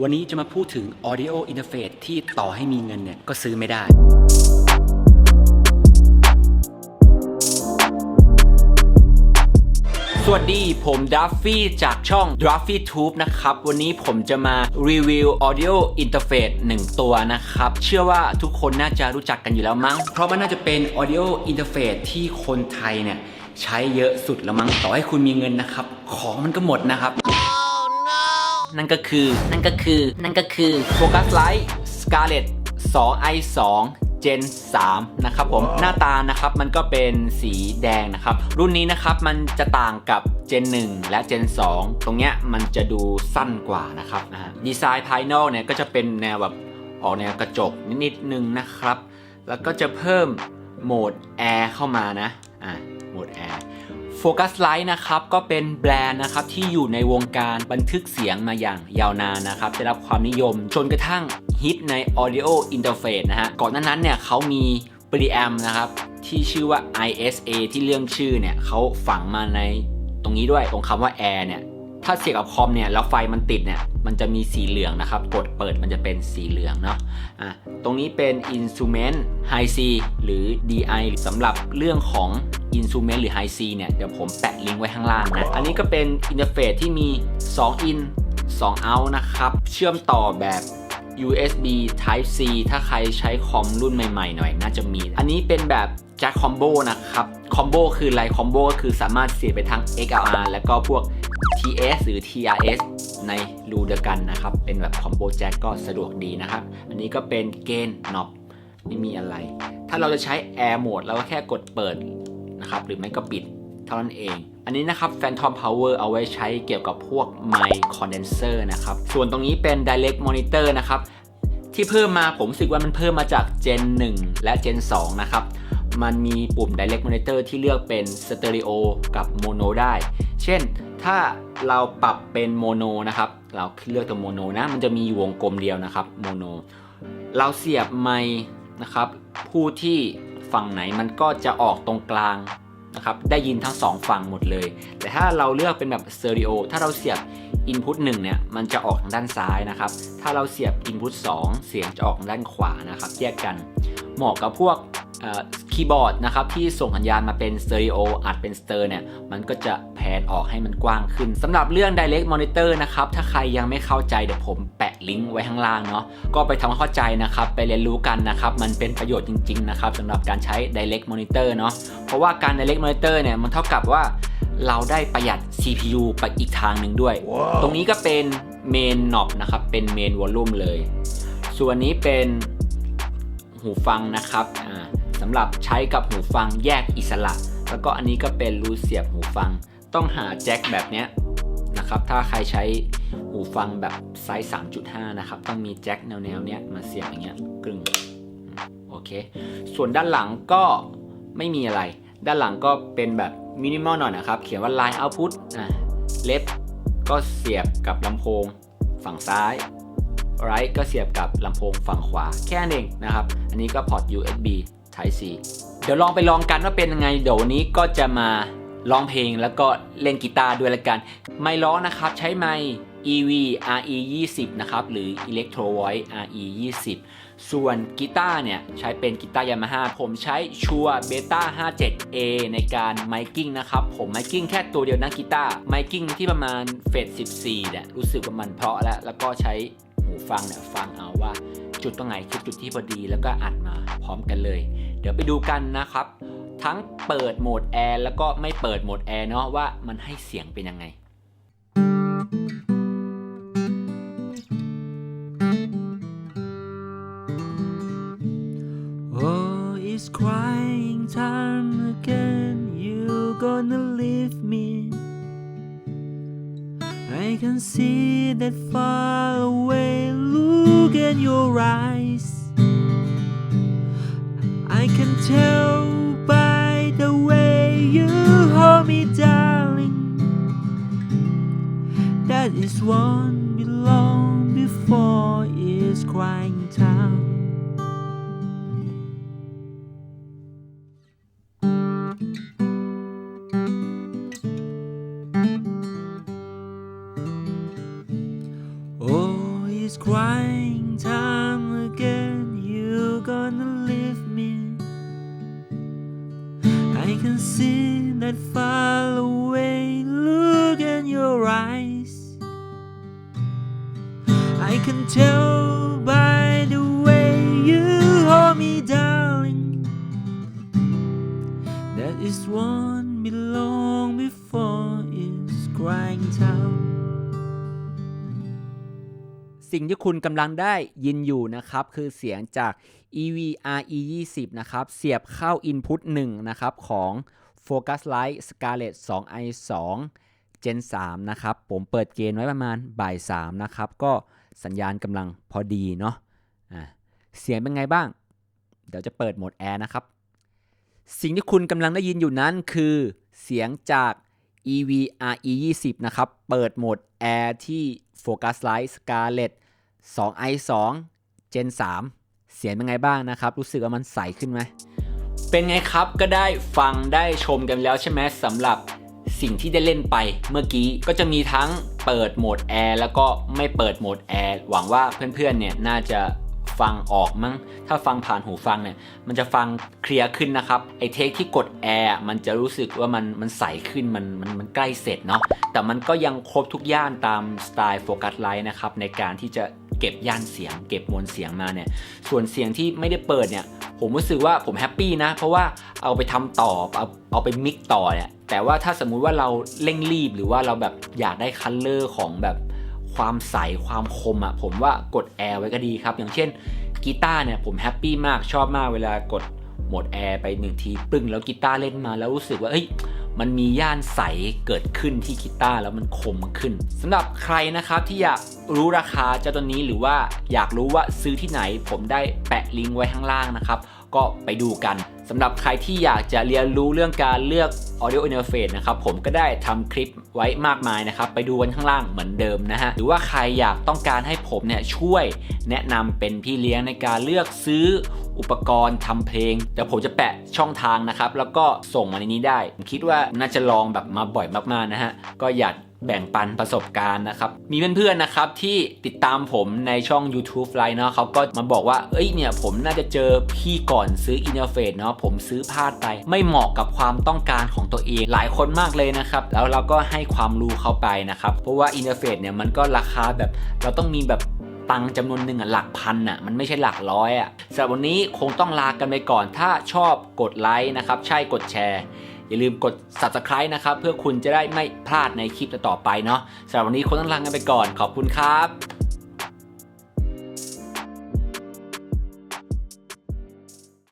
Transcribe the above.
วันนี้จะมาพูดถึง Audio Interface ที่ต่อให้มีเงินเนี่ย ก็ซื้อไม่ได้ สวัสดีผมดัฟฟี่จากช่อง d r a f f y Tube นะครับ วันนี้ผมจะมารีวิว Audio Interface 1 ตัวนะครับ เชื่อว่าทุกคนน่าจะรู้จักกันอยู่แล้วมั้ง เพราะมันน่าจะเป็น Audio Interface ที่คนไทยเนี่ย ใช้เยอะสุดแล้วมั้ง ต่อให้คุณมีเงินนะครับ ของมันก็หมดนะครับ นั่นก็คือ นั่นก็คือ นั่นก็คือ Focusrite Scarlett 2 i 2 Gen 3 นะครับผม หน้าตานะครับมันก็เป็นสีแดงนะครับ รุ่นนี้นะครับมันจะต่างกับ Gen 1 และ Gen 2 ตรงเนี้ยมันจะดูสั้นกว่านะครับนะฮะดีไซน์ภายนอกเนี่ยก็จะเป็นแนวแบบออกแนวกระจกนิดๆนึงนะครับ แล้วก็จะเพิ่มโหมดแอร์เข้ามานะอ่าโหมดแอร์ Focusrite นะครับก็เป็นแบรนด์นะครับที่อยู่ในวงการบันทึกเสียงมาอย่างยาวนานนะครับได้รับความนิยมจนกระทั่งฮิตใน Audio Interface นะฮะก่อนหน้านั้นเนี่ยเขามีปริแอมนะครับที่ชื่อว่า ISA ที่เรื่องชื่อเนี่ยเขาฝังมาในตรงนี้ด้วยตรงคำว่า Air เนี่ย ถ้าเสียบกับคอมเนี่ยแล้วไฟมันติดเนี่ยมันจะมีสีเหลืองนะครับ กดเปิดมันจะเป็นสีเหลืองเนาะอะตรงนี้เป็น Instrument High C หรือ DI สำหรับเรื่องของ Instrument หรือ High C เนี่ยเดี๋ยวผมแปะลิงก์ไว้ข้างล่างนะ อันนี้ก็เป็นอินเทอร์เฟซที่มี 2 in 2 out นะครับ เชื่อมต่อแบบ USB Type C ถ้าใครใช้คอมรุ่นใหม่ๆหน่อยน่าจะมี อันนี้เป็นแบบแจ็คคอมโบนะครับ คอมโบคืออะไรคอมโบก็คือสามารถเสียบไปทั้ง XLR แล้วก็พวก TS หรือ TRS ในรูเดียวกันนะครับ เป็นแบบคอมโบแจ็คก็สะดวกดีนะครับ อันนี้ก็เป็นเกนน็อบไม่มีอะไร ถ้าเราจะใช้ Air Mode เราก็แค่กดเปิดนะครับ หรือไม่ก็ปิดเท่านั้นเอง อันนี้นะครับ Phantom Power เอาไว้ใช้เกี่ยวกับพวก Mic Condenser นะครับ ส่วนตรงนี้เป็น Direct Monitor นะครับ ที่เพิ่มมาผมรู้สึกว่ามันเพิ่มมาจาก Gen 1 และ Gen 2 นะครับมันมีปุ่ม Direct Monitor ที่เลือกเป็น Stereo กับ Mono ได้ เช่น ถ้าเราปรับเป็น Mono นะครับ เราเลือกตัว Mono นะมันจะมีวงกลมเดียวนะครับ Mono เราเสียบไมค์นะครับ ผู้ที่ฝั่งไหนมันก็จะออกตรงกลางนะครับ ได้ยินทั้งสองฝั่งหมดเลย แต่ถ้าเราเลือกเป็นแบบ Stereo ถ้าเราเสียบ Input 1เนี่ยมันจะออกทางด้านซ้ายนะครับ ถ้าเราเสียบ Input 2 เสียงจะออกทางด้านขวานะครับแยกกันเหมาะกับพวกคีย์บอร์ดนะครับที่ส่งสัญญาณมาเป็นสเตอริโออัดเป็นสเตอร์เนี่ยมันก็จะ แผนออกให้มันกว้างขึ้นสำหรับเรื่อง Direct Monitor นะครับ ถ้าใครยังไม่เข้าใจเดี๋ยวผมแปะลิงก์ไว้ข้างล่างเนาะก็ไปทำความเข้าใจนะครับ ไปเรียนรู้กันนะครับ มันเป็นประโยชน์จริง ๆ นะครับสำหรับการใช้ Direct Monitor เนาะเพราะว่าการ Direct Monitor เนี่ยมันเท่ากับว่าเราได้ประหยัด CPU ไปอีกทางหนึ่งด้วยตรงนี้ก็เป็นเมนน็อบนะครับ เป็นเมนวอลลุ่มเลย ส่วนนี้เป็นหูฟังนะครับอ่าสำหรับใช้กับหูฟังแยกอิสระ แล้วก็อันนี้ก็เป็นรูเสียบหูฟัง ต้องหาแจ็คแบบเนี้ยนะครับ ถ้าใครใช้หูฟังแบบไซส์ 3.5 นะครับ ต้องมีแจ็คแนวๆเนี้ยมาเสียบอย่างเงี้ยกึ่งโอเค ส่วนด้านหลังก็ไม่มีอะไร ด้านหลังก็เป็นแบบมินิมอลหน่อยนะครับ เขียนว่า line output อ่าเล็บก็เสียบกับลำโพงฝั่งซ้าย right ก็เสียบกับลำโพงฝั่งขวาแค่นั้นเองนะครับ อันนี้ก็พอร์ต USB Type C เดี๋ยวลองไปลองกันว่าเป็นยังไง เดี๋ยววันนี้ก็จะมา ร้องเพลงแล้วก็เล่นกีตาร์ด้วยละกัน ไมค์ร้องนะครับใช้ไมค์ EV RE 20นะครับหรือ Electro Voice RE 20ส่วนกีตาร์เนี่ยใช้เป็นกีตาร์ยามาฮ่าผมใช้ชัวเบต้า 57A ในการไมกิ้งนะครับผมไมกิ้งแค่ตัวเดียวนะกีตาร์ไมกิ้งที่ประมาณเฟส14เนี่ยรู้สึกว่ามันเพราะแล้ว แล้วก็ใช้หูฟังเนี่ยฟังเอาว่า จุดตรงไหนคือจุดที่พอดีแล้วก็อัดมาพร้อมกันเลย เดี๋ยวไปดูกันนะครับ ทั้งเปิดโหมดแอร์แล้วก็ไม่เปิดโหมดแอร์เนาะว่ามันให้เสียงเป็นยังไง Oh, it's crying time again. You gonna leave me. I can see that far away look in your eyes. That is one belong before it's crying time. Oh, it's crying time again. You're gonna leave me. I can see that far away can tell by the way you hold me, darling. That is one belong before it's crying time. สิ่งที่คุณกำลังได้ยินอยู่นะครับ คือเสียงจาก EVRE 20นะครับ เสียบเข้า Input 1 นะครับ ของ Focusrite Scarlett 2i 2 Gen 3 นะครับ ผมเปิดเกณฑ์ไว้ประมาณบ่าย 3 นะครับ ก็ สัญญาณกำลังพอดีเนาะอะเสียงเป็นไงบ้าง เดี๋ยวจะเปิดโหมดแอร์นะครับ สิ่งที่คุณกำลังได้ยินอยู่นั้นคือเสียงจาก EVRE 20นะครับ เปิดโหมด Air ที่ Focusrite Scarlett 2i 2 Gen 3 เสียงเป็นไงบ้างนะครับ รู้สึกว่ามันใสขึ้นไหม เป็นไงครับก็ได้ฟังได้ชมกันแล้วใช่ไหมสำหรับสิ่งที่ได้เล่นไปเมื่อกี้ก็จะมีทั้ง เปิดโหมดแอร์แล้วก็ไม่เปิดโหมดแอร์หวังว่าเพื่อนๆเนี่ยน่าจะฟังออกมั้ง ถ้าฟังผ่านหูฟังเนี่ย มันจะฟังเคลียร์ขึ้นนะครับ ไอเทคที่กดแอร์มันจะรู้สึกว่ามันมันใสขึ้น มันมันมันใกล้เสร็จเนาะ แต่มันก็ยังครบทุกย่านตามสไตล์โฟกัสไลท์นะครับ ในการที่จะเก็บย่านเสียง เก็บมวลเสียงมาเนี่ย ส่วนเสียงที่ไม่ได้เปิดเนี่ย ผมรู้สึกว่าผมแฮปปี้นะ เพราะว่าเอาไปทำต่อ เอาเอาไปมิกต่อเนี่ย แต่ว่าถ้าสมมุติว่าเราเร่งรีบหรือว่าเราแบบอยากได้คัลเลอร์ของแบบความใสความคมอะ่ะผมว่ากดแอร์ไว้ก็ดีครับ อย่างเช่นกีตาร์เนี่ยผมแฮปปี้มากชอบมากเวลากดโหมดแอร์ไปหนึ่งทีปึ้งแล้วกีตาร์เล่นมาแล้วรู้สึกว่าเอ้ยมันมีย่านใสเกิดขึ้นที่กีตาร์แล้วมันคมขึ้นสำหรับใครนะครับที่อยากรู้ราคาเจ้าตัวนี้หรือว่าอยากรู้ว่าซื้อที่ไหน ผมได้แปะลิงก์ไว้ข้างล่างนะครับ ก็ไปดูกัน สำหรับใครที่อยากจะเรียนรู้เรื่องการเลือก audio interface นะครับผมก็ได้ทำคลิปไว้มากมายนะครับ ไปดูกันข้างล่างเหมือนเดิมนะฮะ หรือว่าใครอยากต้องการให้ผมเนี่ยช่วยแนะนำเป็นพี่เลี้ยงในการเลือกซื้ออุปกรณ์ทำเพลงเดี๋ยวผมจะแปะช่องทางนะครับ แล้วก็ส่งมาในนี้ได้ ผมคิดว่าน่าจะลองแบบมาบ่อยมากๆนะฮะก็อยาก แบ่งปันประสบการณ์นะครับ มีเพื่อนๆนะครับที่ติดตามผมในช่อง YouTube ไลน์เนาะเขาก็มาบอกว่า เอ้ยเนี่ยผมน่าจะเจอพี่ก่อนซื้ออินเทอร์เฟซเนาะผมซื้อพลาดไป ไม่เหมาะกับความต้องการของตัวเอง หลายคนมากเลยนะครับ แล้วเราก็ให้ความรู้เขาไปนะครับ เพราะว่าอินเทอร์เฟซเนี่ยมันก็ราคาแบบเราต้องมีแบบตังจำนวนหนึ่งอะหลักพันอะมันไม่ใช่หลักร้อยอะสำหรับวันนี้คงต้องลากันไปก่อนถ้าชอบกดไลค์นะครับ ใช่กดแชร์ อย่าลืมกด subscribe นะครับ เพื่อคุณจะได้ไม่พลาดในคลิปต่อไปเนาะสำหรับวันนี้คงต้องลากันไปก่อนขอบคุณครับ